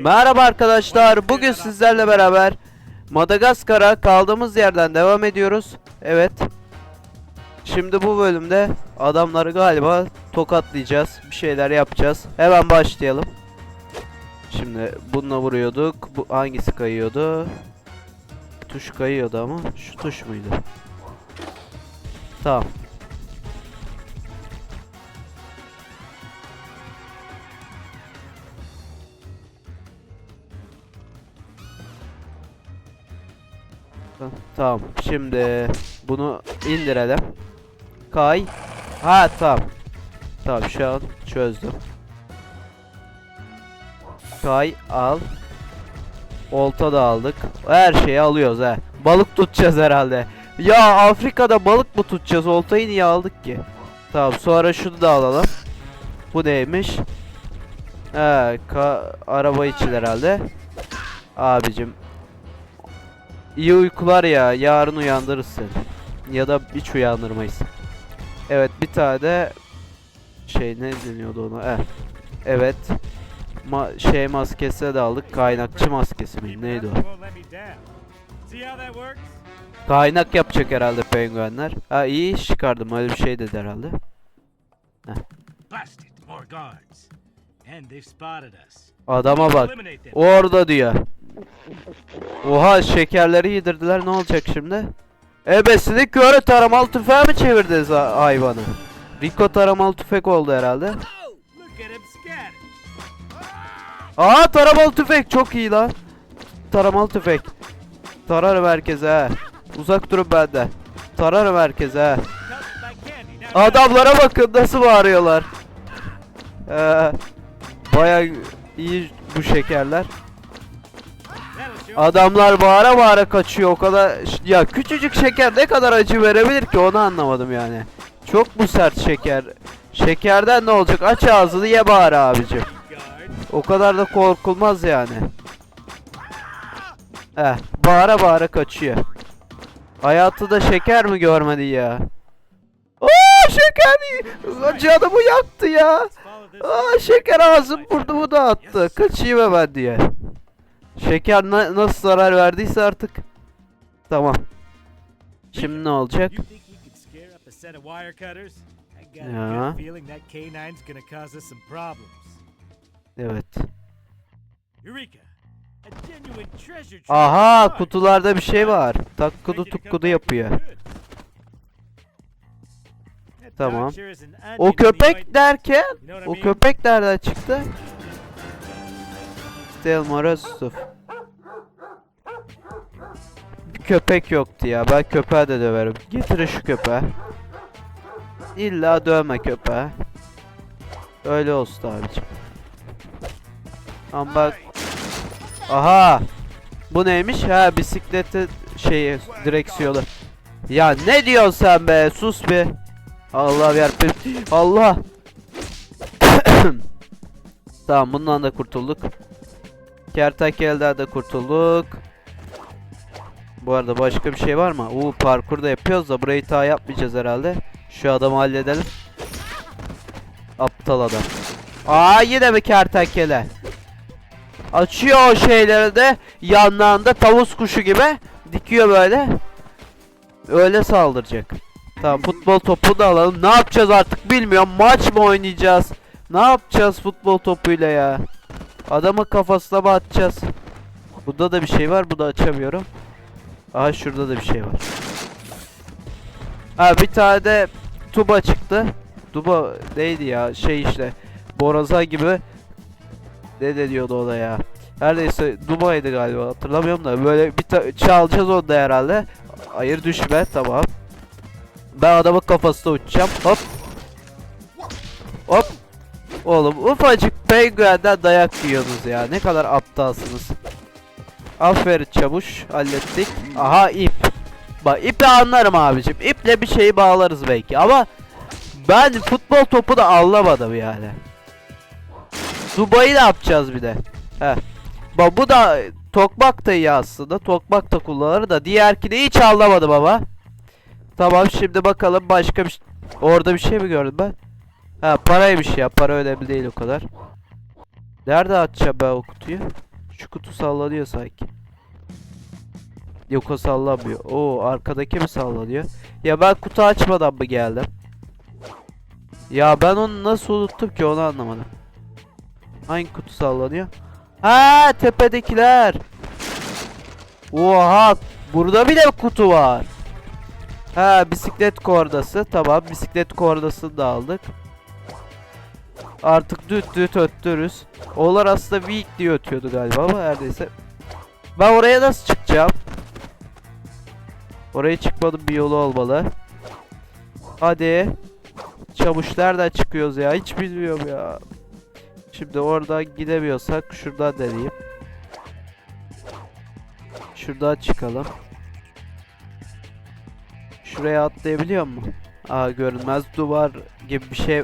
Merhaba arkadaşlar. Bugün sizlerle beraber Madagaskar'a kaldığımız yerden devam ediyoruz. Evet. Şimdi bu bölümde adamları galiba tokatlayacağız. Bir şeyler yapacağız. Hemen başlayalım. Şimdi bununla vuruyorduk. Bu hangisi kayıyordu? Tuş kayıyordu ama şu tuş muydu? Tamam. Tamam. Şimdi bunu indirelim. Kay. Ha tamam. Tamam şu an çözdüm. Kay al. Olta da aldık. Her şeyi alıyoruz ha. Balık tutacağız herhalde. Ya Afrika'da balık mı tutacağız? Oltayı niye aldık ki? Tamam sonra şunu da alalım. Bu neymiş? He, araba için herhalde. Abicim İyi uykular ya. Yarın uyandırırız seni. Ya da hiç uyandırmayız. Evet bir tane de şey ne deniyordu ona? Eh. Evet. Ma şey maskesi de aldık. Kaynakçı maskesi mi? Neydi o? Kaynak yapacak herhalde penguenler. Ha iyi iş çıkardım. Öyle bir şey dedi herhalde. Us. Adama bak. Orada diyor. Oha şekerleri yedirdiler ne olacak şimdi? Ebesini köre taramalı tüfeğe mi çevirdiniz ha- hayvanı? Rico taramalı tüfek oldu herhalde. Aa taramalı tüfek çok iyi lan. Taramalı tüfek. Tararım herkese he. Uzak durun benden. Tararım herkese he. Adamlara bakın nasıl bağırıyorlar. Ee, Baya iyi bu şekerler. Adamlar bağıra bağıra kaçıyor o kadar ya küçücük şeker ne kadar acı verebilir ki onu anlamadım yani. Çok mu sert şeker? Şekerden ne olacak? Aç ağzını ye bari abicim. O kadar da korkulmaz yani. Eh, bağıra bağıra kaçıyor. Hayatı da şeker mi görmedi ya? Aa şeker! Canımı yaktı ya. Aa şeker ağzım burnumu dağıttı. Kaçayım hemen diye. Şeker na- nasıl zarar verdiyse artık. Tamam. Şimdi ne olacak? You think you could scare up a set of wire cutters? I got a Yeah. good feeling that canine's gonna cause us some problems. Evet. Aha kutularda bir şey var. Takkudu tukkudu yapıyor. Tamam. O köpek derken o köpek nereden çıktı? Stelmar Yusuf. Bir köpek yoktu ya. Ben köpeğe de döverim. Getirin şu köpeği. İlla dövme köpeği. Öyle olsun abicim. Ama bak. Aha. Bu neymiş? Ha bisikleti şeyi direksiyonu. Ya ne diyorsun sen be? Sus be. Allah yarabbim. Allah. tamam bundan da kurtulduk. Kertenkeleden de kurtulduk. Bu arada başka bir şey var mı? Uuu parkur da yapıyoruz da burayı daha yapmayacağız herhalde. Şu adamı halledelim. Aptal adam. Aa yine mi kertenkele? Açıyor o şeyleri de yanlarında tavus kuşu gibi dikiyor böyle. Öyle saldıracak. Tamam futbol topu da alalım. Ne yapacağız artık bilmiyorum. Maç mı oynayacağız? Ne yapacağız futbol topuyla ya? Adamın kafasına mı atacağız? Burada da bir şey var. Bu da açamıyorum. Aha şurada da bir şey var. Ha bir tane de tuba çıktı. Tuba neydi ya? Şey işte. Borazan gibi. Ne de diyordu o da ya. Her neyse Dubai'di galiba hatırlamıyorum da böyle bir çalacağız onu da herhalde. Hayır düşme tamam. Ben adamın kafasına uçacağım. Hop. Hop. Oğlum ufacık penguenden dayak yiyorsunuz ya. Ne kadar aptalsınız. Aferin çavuş. Hallettik. Aha ip. Bak ipi anlarım abicim. İple bir şeyi bağlarız belki ama ben futbol topu da anlamadım yani. Dubai'yi ne yapacağız bir de? Heh. Bak bu da tokmak da iyi aslında. Tokmak da kullanır da diğerkini hiç anlamadım ama. Tamam şimdi bakalım başka bir Orada bir şey mi gördüm ben? Ha paraymış ya. Para önemli değil o kadar. Nerede atacağım ben o kutuyu? Şu kutu sallanıyor sanki. Yok o sallanmıyor. Oo arkadaki mi sallanıyor? Ya ben kutu açmadan mı geldim? Ya ben onu nasıl unuttum ki onu anlamadım. Hangi kutu sallanıyor? Ha tepedekiler. Oha burada bile kutu var. Ha bisiklet kordası tamam bisiklet kordasını da aldık. Artık düt düt öttürürüz. Oğlar aslında weak diye ötüyordu galiba ama her neyse. Ben oraya nasıl çıkacağım? Oraya çıkmadım bir yolu olmalı. Hadi. Çavuş nereden çıkıyoruz ya? Hiç bilmiyorum ya. Şimdi oradan gidemiyorsak şuradan deneyeyim. Şuradan çıkalım. Şuraya atlayabiliyor mu? Aa görünmez duvar gibi bir şey.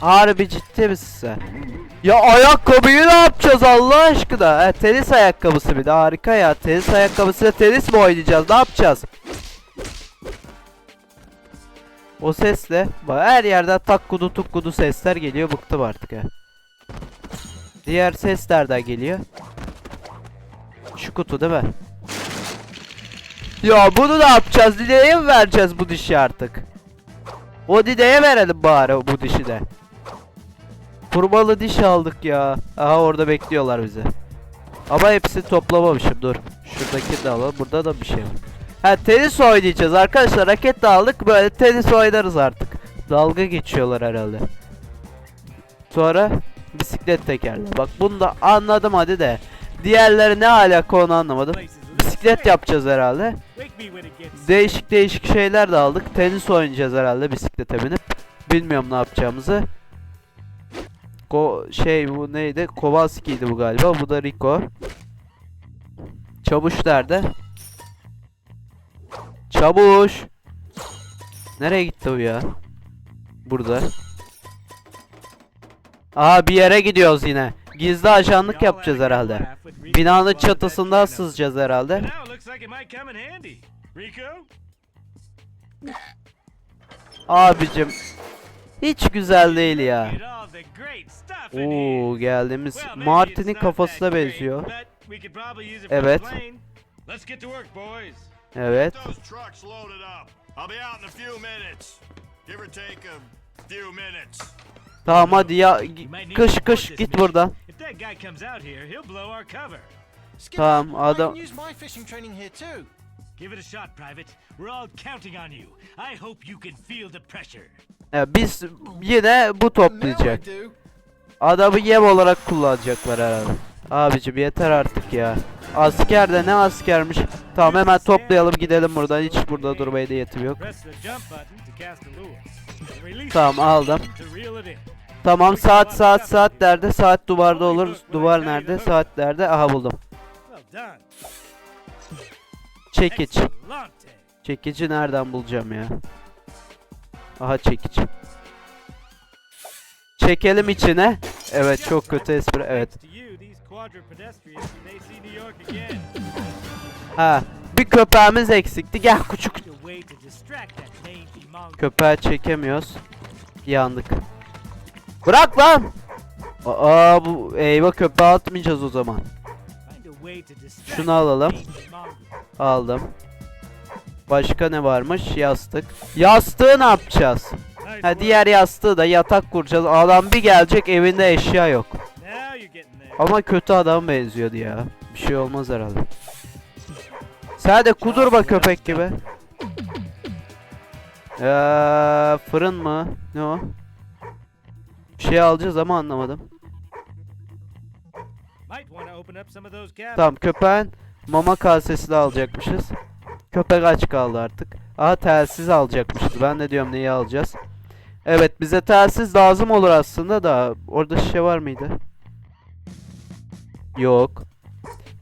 Harbi ciddi misin? Ya ayakkabıyı ne yapacağız Allah aşkına? He, tenis ayakkabısı bir de harika ya. Tenis ayakkabısıyla tenis mi oynayacağız? Ne yapacağız? O sesle her yerden takkudu tukkudu sesler geliyor bıktım artık ya. Diğer ses nereden geliyor? Şu kutu değil mi? Ya bunu ne yapacağız? Dide'ye mi vereceğiz bu dişi artık? O Dide'ye verelim bari bu dişi de. Kurbalı diş aldık ya. Aha orada bekliyorlar bizi. Ama hepsini toplamamışım dur. Şuradaki de alalım. Burada da bir şey var. Ha tenis oynayacağız arkadaşlar. Raket de aldık. Böyle tenis oynarız artık. Dalga geçiyorlar herhalde. Sonra bisiklet tekerle. Bak bunu da anladım hadi de. Diğerleri ne alaka onu anlamadım. Bisiklet yapacağız herhalde. Değişik değişik şeyler de aldık. Tenis oynayacağız herhalde bisiklete binip. Bilmiyorum ne yapacağımızı. Ko şey bu neydi? Kowalski'ydi bu galiba. Bu da Rico. Çavuş nerede? Çavuş. Nereye gitti bu ya? Burada. Aa bir yere gidiyoruz yine. Gizli ajanlık yapacağız herhalde. Binanın çatısından sızacağız herhalde. Abicim hiç güzel değil ya. Oo geldiğimiz Martin'in kafasına benziyor. Evet. plane. Let's get to work, boys. Evet. Those trucks loaded up. I'll be out in a few minutes. Give or take a few minutes. Tamam hadi ya kış kış git. Skipper, Tamam, adam-. Give it a shot, Private. We're all counting on you. I hope you can feel the pressure. Ya biz yine bu toplayacak. Adamı yem olarak kullanacaklar herhalde. Abicim yeter artık ya. Asker de ne askermiş. Tamam hemen toplayalım gidelim buradan. Hiç burada durmaya niyetim yok. Tamam aldım. Tamam saat saat saat nerede? Saat duvarda olur. Duvar nerede? Saat nerede? Aha buldum. Çekiç. Çekici nereden bulacağım ya? Aha çekiç. Çekelim içine. Evet çok kötü espri. Evet. Ha. Bir köpeğimiz eksikti. Gel küçük. Köpeği çekemiyoruz. Yandık. Bırak lan. Aa bu eyvah köpeği atmayacağız o zaman. Şunu alalım. Aldım. Başka ne varmış? Yastık. Yastığı ne yapacağız? Ha diğer yastığı da yatak kuracağız. Adam bir gelecek evinde eşya yok. Ama kötü adam benziyordu ya. Bir şey olmaz herhalde. Sen de kudurma köpek gibi. Eee fırın mı? Ne o? Bir şey alacağız ama anlamadım. Tamam köpeğin mama kasesini alacakmışız. Köpek aç kaldı artık. Aha telsiz alacakmışız. Ben de diyorum neyi alacağız. Evet bize telsiz lazım olur aslında da. Orada şişe var mıydı? Yok.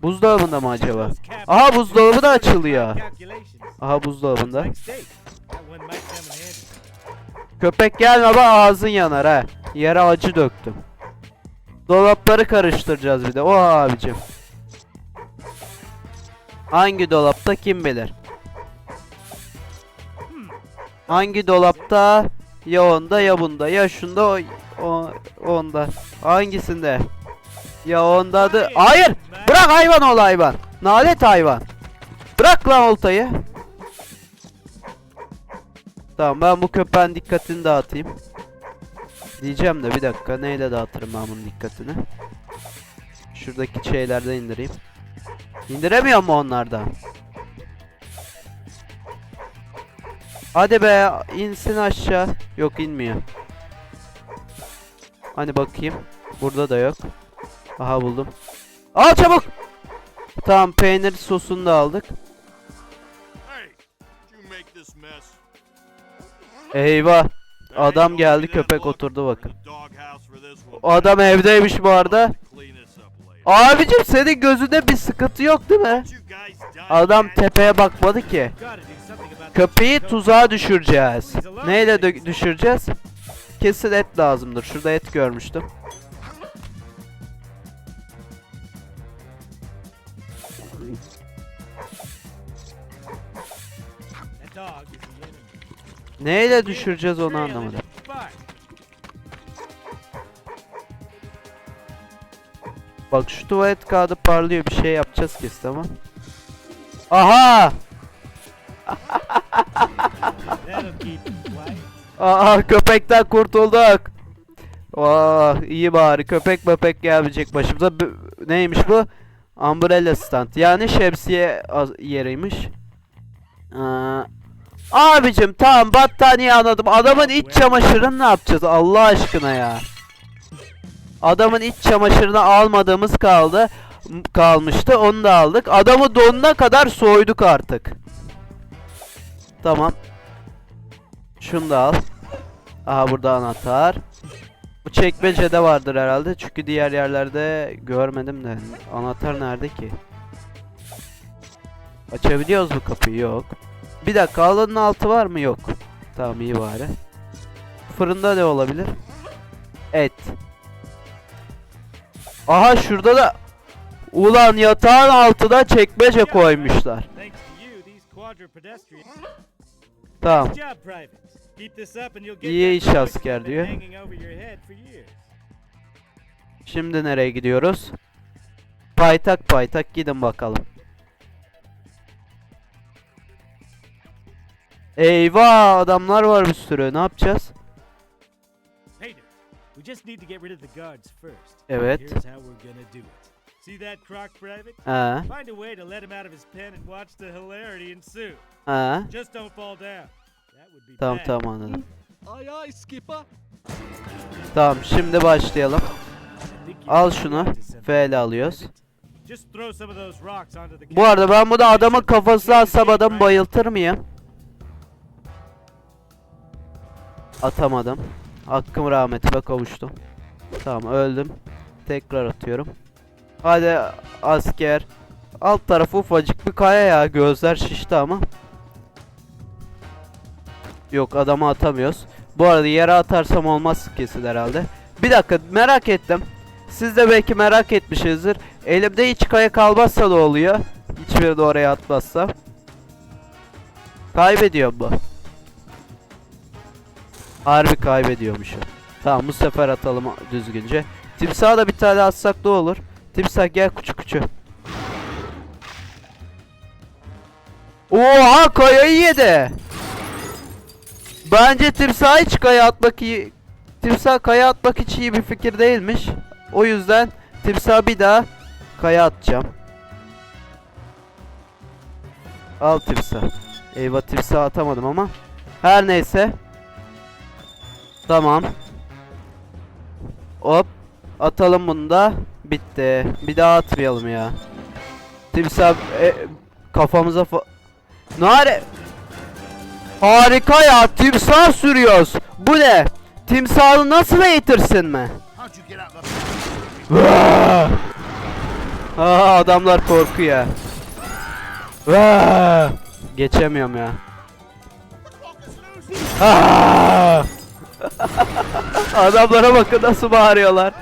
Buzdolabında mı acaba? Aha buzdolabı da açılıyor. Aha buzdolabında. Köpek gelme bak ağzın yanar ha. Yere acı döktüm. Dolapları karıştıracağız bir de. O abicim. Hangi dolapta kim bilir? Hangi dolapta? Ya onda ya bunda ya şunda o, onda. Hangisinde? Ya onda adı... Hayır! Bırak hayvan ol hayvan. Nalet hayvan. Bırak lan oltayı. Tamam ben bu köpeğin dikkatini dağıtayım. Diyeceğim de bir dakika neyle dağıtırım ben bunun dikkatini. Şuradaki şeylerden indireyim. İndiremiyor mu onlardan? Hadi be insin aşağı. Yok inmiyor. Hani bakayım. Burada da yok. Aha buldum. Al çabuk. Tamam peynir sosunu da aldık. Eyvah. Adam geldi köpek oturdu bakın. O adam evdeymiş bu arada. Abicim senin gözünde bir sıkıntı yok değil mi? Adam tepeye bakmadı ki. Köpeği tuzağa düşüreceğiz. Neyle dö- düşüreceğiz? Kesin et lazımdır. Şurada et görmüştüm. Neyle düşüreceğiz onu anlamadım. Bak şu tuvalet kağıdı parlıyor bir şey yapacağız kesin ama. Aha! Aa köpekten kurtulduk. Vah iyi bari köpek möpek gelmeyecek başımıza. B- neymiş bu? Umbrella stand. Yani şemsiye yeriymiş. Aa, abicim tamam battaniye anladım. Adamın iç çamaşırını ne yapacağız Allah aşkına ya. Adamın iç çamaşırını almadığımız kaldı. Kalmıştı onu da aldık. Adamı donuna kadar soyduk artık. Tamam. Şunu da al. Aha burada anahtar. Bu çekmecede vardır herhalde çünkü diğer yerlerde görmedim de. Anahtar nerede ki? Açabiliyoruz bu kapıyı yok. Bir dakika alanın altı var mı yok. Tamam iyi bari. Fırında ne olabilir? Et. Aha şurada da Ulan yatağın altına çekmece koymuşlar. Tamam. İyi iş asker diyor. Şimdi nereye gidiyoruz? Paytak paytak gidin bakalım. Eyvah adamlar var bir sürü. Ne yapacağız? Evet. See that croc, Private? Ha, Find a way to let him out of his pen and watch the hilarity ensue. ha. Just don't fall down. That would be Tamam bad. tamam anladım. Aye aye, skipper. Tamam şimdi başlayalım. Al şunu. F ile alıyoruz. Bu arada ben bunu adamın kafasına atsam adamı bayıltır mıyım? Atamadım. Hakkım rahmetine kavuştum. Tamam öldüm. Tekrar atıyorum. Hadi asker. Alt tarafı ufacık bir kaya ya. Gözler şişti ama. Yok adamı atamıyoruz. Bu arada yere atarsam olmaz kesin herhalde. Bir dakika merak ettim. Siz de belki merak etmişsinizdir. Elimde hiç kaya kalmazsa da oluyor. Hiçbiri de oraya atmazsa. Kaybediyorum bu. Harbi kaybediyormuşum. Tamam bu sefer atalım düzgünce. Timsaha da bir tane atsak da olur. Timsah gel kuçu kuçu. Oha kayayı yedi. Bence timsah hiç kaya atmak iyi. Timsah kaya atmak hiç iyi bir fikir değilmiş. O yüzden timsah bir daha kaya atacağım. Al timsah. Eyvah timsah atamadım ama. Her neyse. Tamam. Hop. Atalım bunu da. Bitti. Bir daha atmayalım ya. Timsah e, kafamıza fa- Nare Harika ya timsah sürüyoruz. Bu ne? Timsahı nasıl eğitirsin mi? Aa, adamlar korkuyor. Vaa! Geçemiyorum ya. Aa! Adamlara bakın nasıl bağırıyorlar.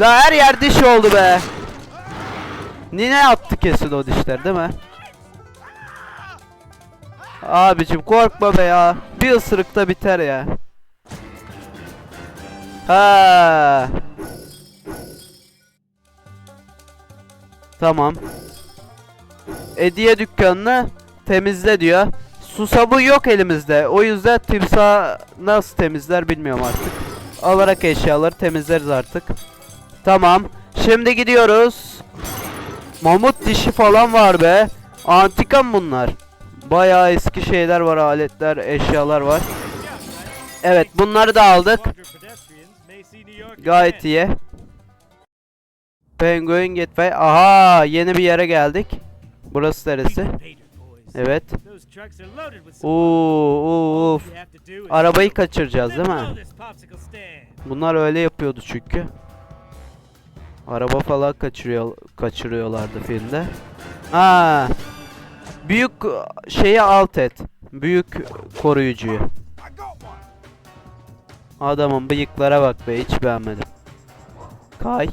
La her yer diş oldu be. Nine attı kesin o dişler değil mi? Abicim korkma be ya. Bir ısırıkta biter ya. Ha. Tamam. Hediye dükkanını temizle diyor. Su sabun yok elimizde. O yüzden timsah nasıl temizler bilmiyorum artık. Alarak eşyaları temizleriz artık. Tamam. Şimdi gidiyoruz. Mamut dişi falan var be. Antika mı bunlar? Bayağı eski şeyler var, aletler, eşyalar var. Evet, bunları da aldık. Gayet iyi. Penguin Gateway. Aha, yeni bir yere geldik. Burası neresi? Evet. Oo, of. Arabayı kaçıracağız değil mi? Bunlar öyle yapıyordu çünkü. Araba falan kaçırıyor kaçırıyorlardı filmde. Ha. Büyük şeyi alt et. Büyük koruyucuyu. Adamın bıyıklara bak be hiç beğenmedim. Kay.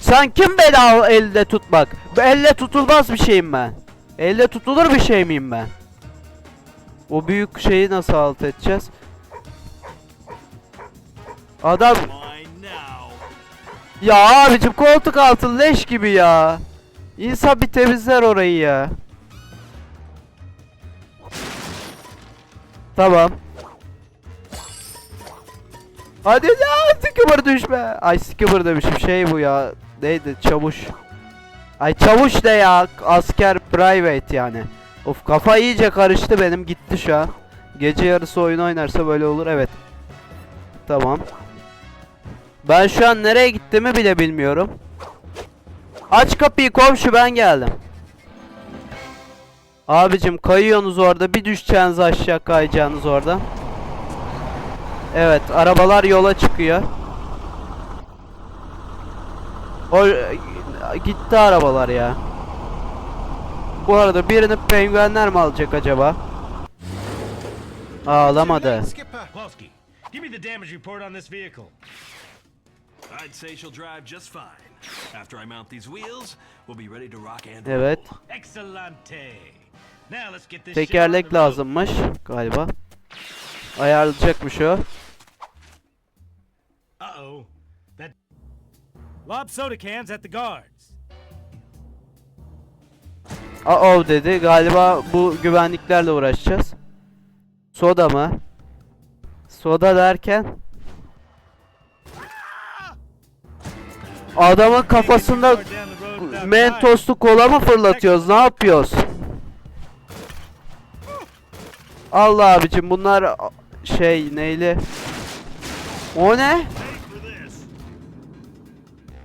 Sen kim beni al elde tutmak? Elle tutulmaz bir şeyim ben. Elle tutulur bir şey miyim ben? O büyük şeyi nasıl alt edeceğiz? Adam. Ya abicim koltuk altı leş gibi ya. İnsan bir temizler orayı ya. Tamam. Hadi ya skipper düşme. Ay skipper demişim şey bu ya. Neydi çavuş. Ay çavuş ne ya asker private yani. Of kafa iyice karıştı benim gitti şu an. Gece yarısı oyun oynarsa böyle olur evet. Tamam. Ben şu an nereye gittiğimi bile bilmiyorum. Aç kapıyı komşu ben geldim. Abicim kayıyorsunuz orada bir düşeceğiniz aşağı kayacaksınız oradan. Evet arabalar yola çıkıyor. O gitti arabalar ya. Bu arada birini penguenler mi alacak acaba? Ağlamadı. Give me the damage report on this vehicle. I'd say she'll drive just fine. After I mount these wheels, we'll be ready to rock and Evet. roll. Excellente. Now let's get this Tekerlek lazımmış galiba. Ayarlayacakmış o. Uh-oh. That lob soda cans at the guards. Uh dedi. Galiba bu güvenliklerle uğraşacağız. Soda mı? Soda derken Adamın kafasında mentoslu kola mı fırlatıyoruz? Ne yapıyoruz? Allah abicim bunlar şey neyli? O ne?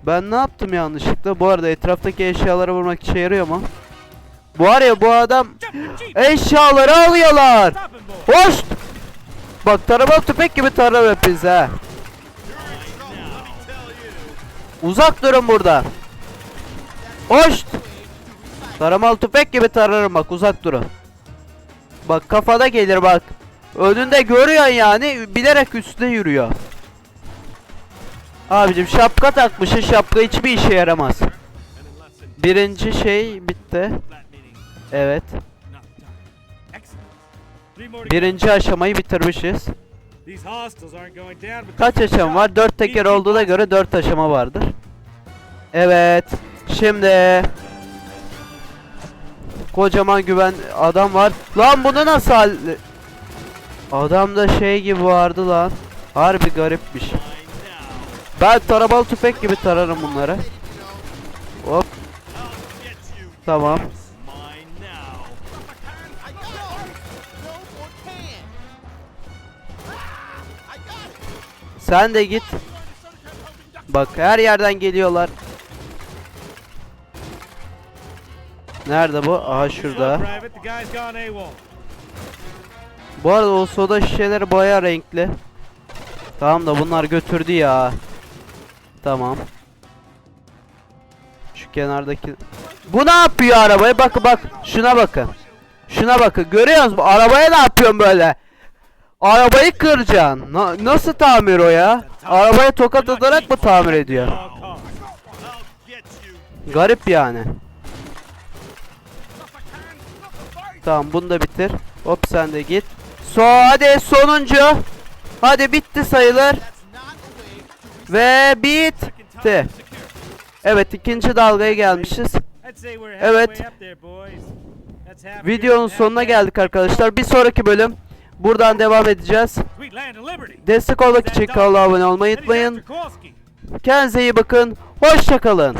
Ben ne yaptım yanlışlıkla? Bu arada etraftaki eşyalara vurmak işe yarıyor mu? Var ya bu adam eşyaları alıyorlar. Hoş. Bak taramalı tüfek gibi tarar hepiniz. Uzak durun burada. Hoş. Taramalı tüfek gibi tararım bak uzak durun. Bak kafada gelir bak. Önünde görüyorsun yani bilerek üstüne yürüyor. Abicim şapka takmışsın şapka hiçbir işe yaramaz. Birinci şey bitti. Evet. Birinci aşamayı bitirmişiz. Kaç aşama var? 4 teker olduğuna göre 4 aşama vardır. Evet. Şimdi kocaman güven adam var. Lan bunu nasıl hal... Adamda şey gibi vardı lan. Harbi garipmiş. Ben taramalı tüfek gibi tararım bunları. Hop tamam. Sen de git. Bak her yerden geliyorlar. Nerede bu? Aha şurada. Bu arada o soda şişeleri baya renkli. Tamam da bunlar götürdü ya. Tamam. Şu kenardaki... Bu ne yapıyor arabaya? Bakın bak. Şuna bakın. Şuna bakın. Görüyor musunuz? Arabaya ne yapıyorsun böyle? Arabayı kıracaksın. Na nasıl tamir o ya? Arabaya tokat atarak mı tamir ediyor? Garip yani. Tamam bunu da bitir. Hop sen de git. So hadi sonuncu. Hadi bitti sayılır. Ve bitti. Evet ikinci dalgaya gelmişiz. Evet. Videonun sonuna geldik arkadaşlar. Bir sonraki bölüm Buradan devam edeceğiz. Destek olmak için kanala abone olmayı unutmayın. Kendinize iyi bakın. Hoşçakalın.